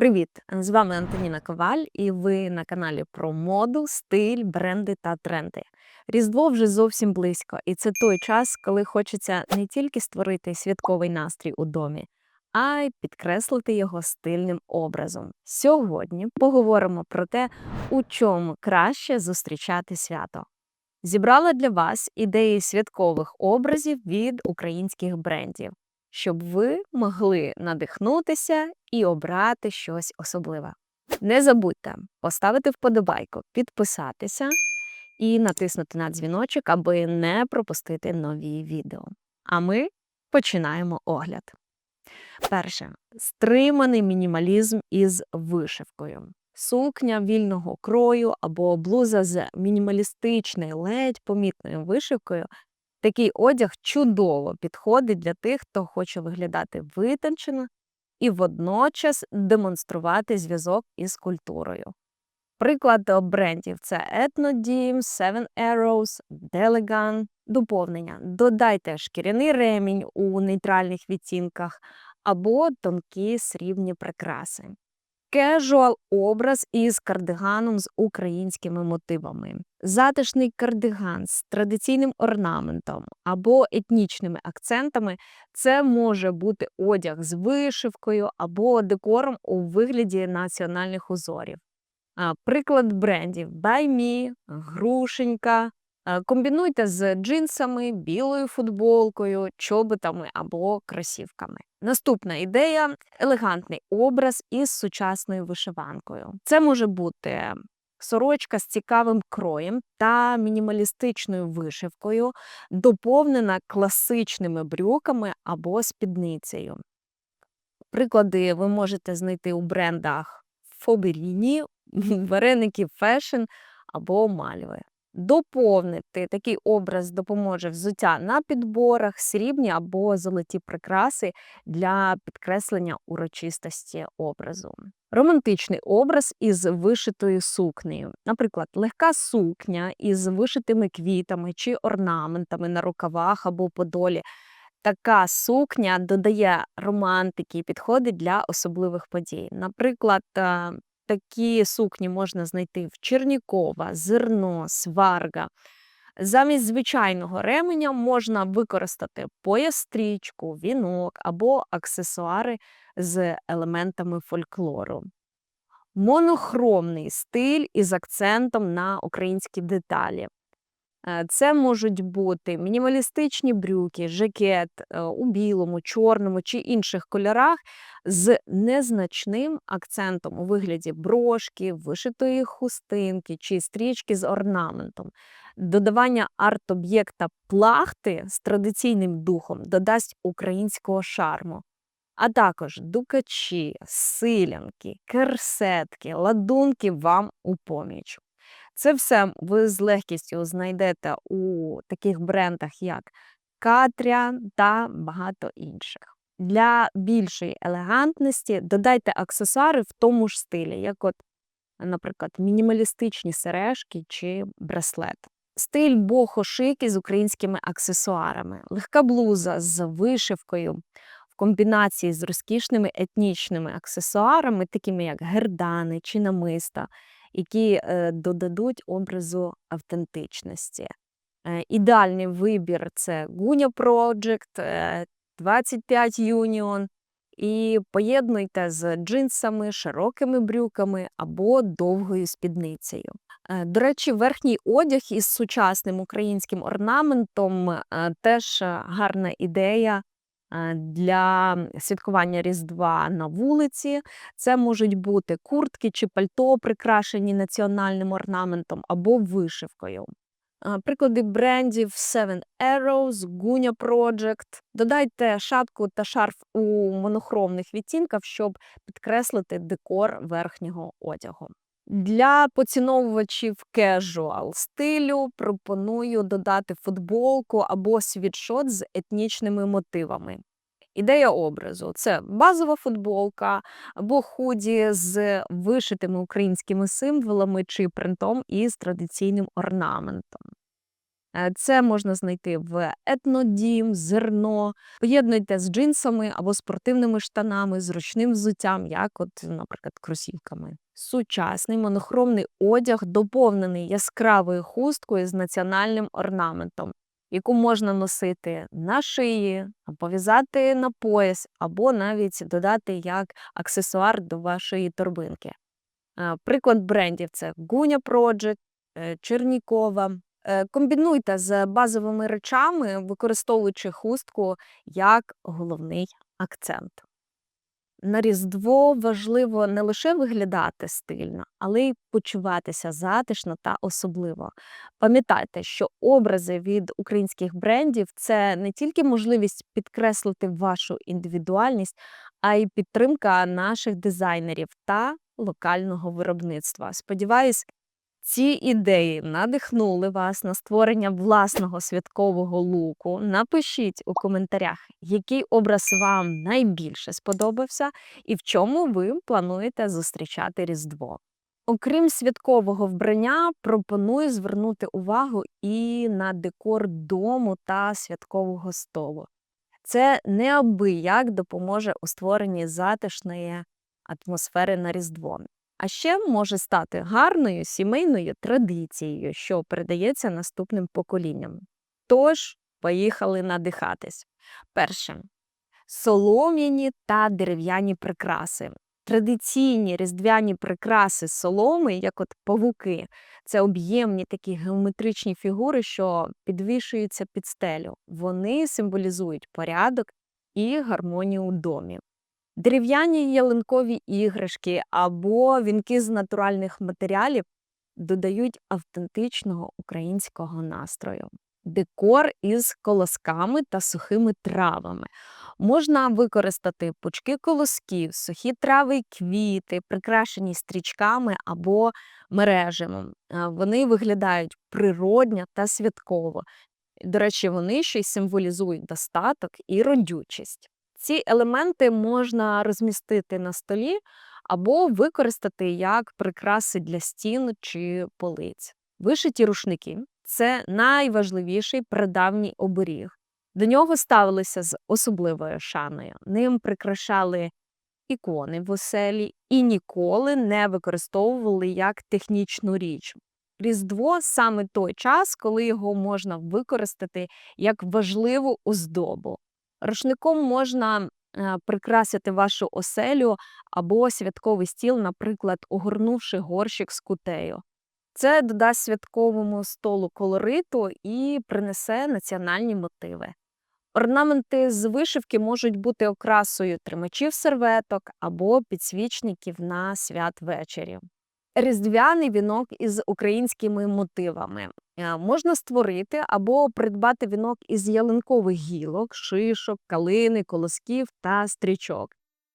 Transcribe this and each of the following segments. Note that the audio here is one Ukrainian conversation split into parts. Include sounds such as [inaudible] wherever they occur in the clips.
Привіт! З вами Антоніна Коваль, і ви на каналі про моду, стиль, бренди та тренди. Різдво вже зовсім близько, і це той час, коли хочеться не тільки створити святковий настрій у домі, а й підкреслити його стильним образом. Сьогодні поговоримо про те, у чому краще зустрічати свято. Зібрала для вас ідеї святкових образів від українських брендів щоб ви могли надихнутися і обрати щось особливе. Не забудьте поставити вподобайку, підписатися і натиснути на дзвіночок, аби не пропустити нові відео. А ми починаємо огляд. Перше стриманий мінімалізм із вишивкою. Сукня вільного крою або блуза з мінімалістичною, ледь помітною вишивкою Такий одяг чудово підходить для тих, хто хоче виглядати витончено і водночас демонструвати зв'язок із культурою. Приклад брендів це Ethnodim, Seven Arrows, Delegan, доповнення. Додайте шкіряний ремінь у нейтральних відтінках або тонкі срібні прикраси. Кежуал образ із кардиганом з українськими мотивами, затишний кардиган з традиційним орнаментом або етнічними акцентами це може бути одяг з вишивкою або декором у вигляді національних узорів. Приклад брендів Me, Грушенька. Комбінуйте з джинсами, білою футболкою, чоботами або кросівками. Наступна ідея елегантний образ із сучасною вишиванкою. Це може бути сорочка з цікавим кроєм та мінімалістичною вишивкою, доповнена класичними брюками або спідницею. Приклади ви можете знайти у брендах Фоберіні, [laughs] вареники Fashion або Мальви. Доповнити такий образ допоможе взуття на підборах, срібні або золоті прикраси для підкреслення урочистості образу. Романтичний образ із вишитою сукнею, наприклад, легка сукня із вишитими квітами чи орнаментами на рукавах або подолі. Така сукня додає романтики і підходить для особливих подій. Наприклад, е, такі сукні можна знайти в Чернікова, зерно, сварга. Замість звичайного ременя можна використати поястрічку, вінок або аксесуари з елементами фольклору. Монохромний стиль із акцентом на українські деталі. Е, це можуть бути мінімалістичні брюки, жакет е, у білому, чорному чи інших кольорах з незначним акцентом у вигляді брошки, вишитої хустинки чи стрічки з орнаментом. Додавання арт-об'єкта плахти з традиційним духом додасть українського шарму. А також дукачі, силянки, керсетки, ладунки вам у поміч. Це все ви з легкістю знайдете у таких брендах, як Катря та багато інших. Для більшої елегантності додайте аксесуари в тому ж стилі, як, от, наприклад, мінімалістичні сережки чи браслет. Стиль бохо-шик із українськими аксесуарами, легка блуза з вишивкою в комбінації з розкішними етнічними аксесуарами, такими як гердани чи намиста які е, додадуть образу автентичності. Е, ідеальний вибір це Gunya Project, 25 е, Union. І поєднуйте з джинсами, широкими брюками або довгою спідницею. До речі, верхній одяг із сучасним українським орнаментом теж гарна ідея для святкування Різдва на вулиці. Це можуть бути куртки чи пальто, прикрашені національним орнаментом або вишивкою. Е, приклади брендів Seven Arrows, Gunya Project. Додайте шапку та шарф у монохромних відтінках, щоб підкреслити декор верхнього одягу. Для поціновувачів кежуал стилю пропоную додати футболку або світшот з етнічними мотивами. Ідея образу це базова футболка або худі з вишитими українськими символами чи принтом із традиційним орнаментом. Е, Це можна знайти в етнодім, зерно. Поєднуйте з джинсами або спортивними штанами, з ручним взуттям, як, от, наприклад, кросівками. Сучасний монохромний одяг доповнений яскравою хусткою з національним орнаментом, яку можна носити на шиї, пов'язати на пояс, або навіть додати як аксесуар до вашої торбинки. Е, Приклад брендів це Гуня Project, е, Чернікова. Е, Комбінуйте з базовими речами, використовуючи хустку як головний акцент. На Різдво важливо не лише виглядати стильно, але й почуватися затишно та особливо. Пам'ятайте, що образи від українських брендів це не тільки можливість підкреслити вашу індивідуальність, а й підтримка наших дизайнерів та локального виробництва. Сподіваюсь, ці ідеї надихнули вас на створення власного святкового луку. Напишіть у коментарях, який образ вам найбільше сподобався і в чому ви плануєте зустрічати Різдво. Окрім святкового вбрання, пропоную звернути увагу і на декор дому та святкового столу. Це неабияк допоможе у створенні затишної атмосфери на Різдво. А ще може стати гарною сімейною традицією, що передається наступним поколінням. Тож, поїхали надихатись. Перше солом'яні та дерев'яні прикраси. Традиційні різдвяні прикраси соломи, як от павуки, це об'ємні такі геометричні фігури, що підвішуються під стелю. Вони символізують порядок і гармонію у домі. Дерев'яні ялинкові іграшки або вінки з натуральних матеріалів додають автентичного українського настрою. Декор із колосками та сухими травами. Можна використати пучки колосків, сухі трави й квіти, прикрашені стрічками або мережами. Е, Вони виглядають природньо та святково. До речі, вони ще й символізують достаток і родючість. Ці елементи можна розмістити на столі або використати як прикраси для стін чи полиць. Вишиті рушники це найважливіший прадавній оберіг. До нього ставилися з особливою шаною. Ним прикрашали ікони в оселі і ніколи не використовували як технічну річ. Різдво саме той час, коли його можна використати як важливу оздобу. Рушником можна е, прикрасити вашу оселю або святковий стіл, наприклад, огорнувши горщик з кутею. Це додасть святковому столу колориту і принесе національні мотиви. Орнаменти з вишивки можуть бути окрасою тримачів серветок або підсвічників на святвечері. Різдвяний вінок із українськими мотивами. Е, Можна створити або придбати вінок із ялинкових гілок, шишок, калини, колосків та стрічок.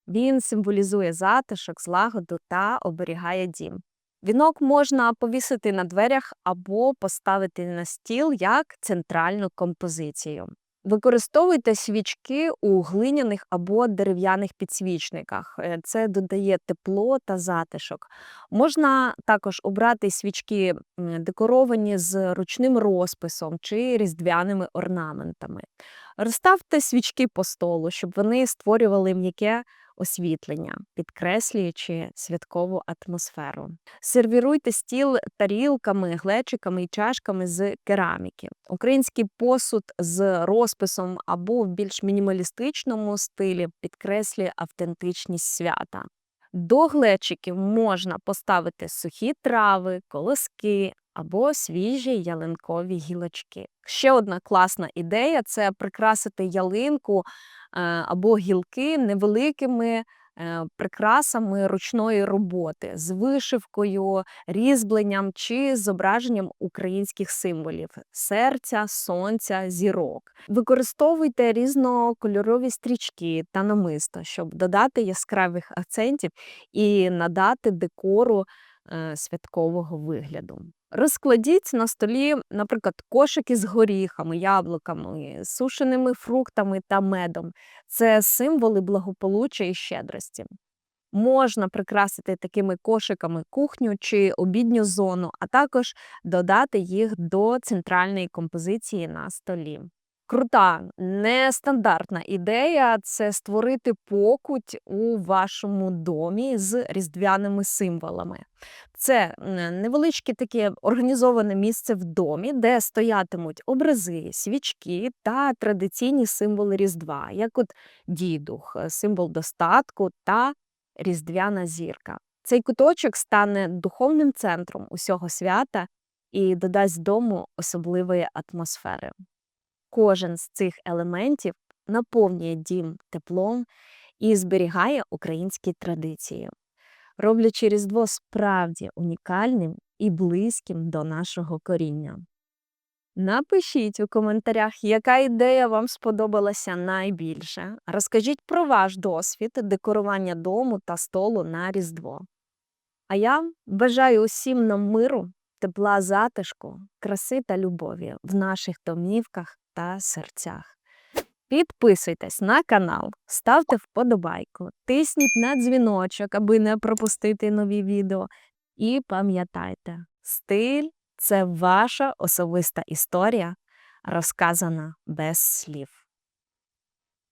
Він символізує затишок, злагоду та оберігає дім. Вінок можна повісити на дверях або поставити на стіл як центральну композицію. Використовуйте свічки у глиняних або дерев'яних підсвічниках. Е, Це додає тепло та затишок. Можна також обрати свічки декоровані з ручним розписом чи різдвяними орнаментами. Розставте свічки по столу, щоб вони створювали м'яке освітлення, підкреслюючи святкову атмосферу. Сервіруйте стіл тарілками, глечиками і чашками з кераміки. Український посуд з розписом або в більш мінімалістичному стилі підкреслює автентичність свята. До глечиків можна поставити сухі трави, колоски або свіжі ялинкові гілочки. Ще одна класна ідея це прикрасити ялинку е, або гілки невеликими е, прикрасами ручної роботи з вишивкою, різьбленням чи зображенням українських символів серця, сонця, зірок. Використовуйте різнокольорові стрічки та намисто, щоб додати яскравих акцентів і надати декору е, святкового вигляду. Розкладіть на столі, наприклад, кошики з горіхами, яблуками, сушеними фруктами та медом. Це символи благополуччя і щедрості. Можна прикрасити такими кошиками кухню чи обідню зону, а також додати їх до центральної композиції на столі. Крута, нестандартна ідея це створити покуть у вашому домі з різдвяними символами. Це невеличке таке організоване місце в домі, де стоятимуть образи, свічки та традиційні символи Різдва, як от дідух, символ достатку та різдвяна зірка. Цей куточок стане духовним центром усього свята і додасть дому особливої атмосфери. Кожен з цих елементів наповнює дім теплом і зберігає українські традиції, роблячи Різдво справді унікальним і близьким до нашого коріння. Напишіть у коментарях, яка ідея вам сподобалася найбільше. Розкажіть про ваш досвід декорування дому та столу на Різдво. А я бажаю усім нам миру, тепла затишку, краси та любові в наших домівках та серцях. Підписуйтесь на канал, ставте вподобайку, тисніть на дзвіночок, аби не пропустити нові відео. І пам'ятайте, стиль це ваша особиста історія, розказана без слів.